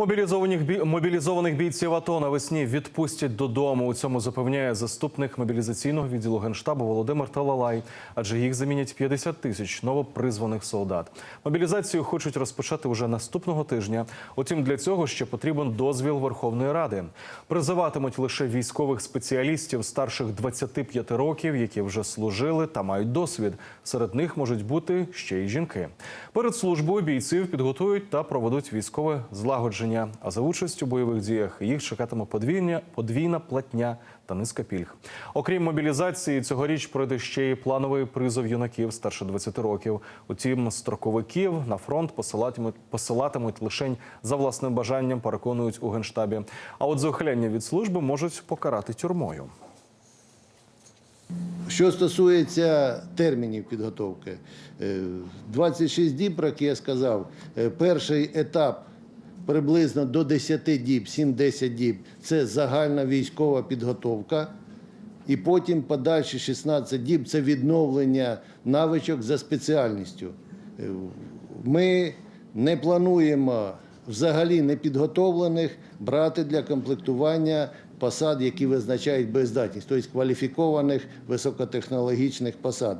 Мобілізованих мобілізованих бійців АТО навесні відпустять додому. У цьому запевняє заступник мобілізаційного відділу генштабу Володимир Талалай. Адже їх замінять 50 тисяч новопризваних солдат. Мобілізацію хочуть розпочати уже наступного тижня. Утім, для цього ще потрібен дозвіл Верховної Ради. Призиватимуть лише військових спеціалістів старших 25 років, які вже служили та мають досвід. Серед них можуть бути ще й жінки. Перед службою бійців підготують та проведуть військове злагодження. А за участь у бойових діях їх чекатиме подвійня, подвійна платня та низка пільг. Окрім мобілізації, цьогоріч пройде ще й плановий призов юнаків старше 20 років. Утім, строковиків на фронт посилатимуть, посилатимуть лише за власним бажанням, переконують у генштабі. А от за від служби можуть покарати тюрмою. Що стосується термінів підготовки, е, 26 діб, про які я сказав, е, перший етап приблизно до 10 діб, 7-10 діб це загальна військова підготовка. І потім подальші 16 діб це відновлення навичок за спеціальністю. Е, Ми не плануємо взагалі непідготовлених брати для комплектування посад, які визначають бездатність, тобто кваліфікованих високотехнологічних посад.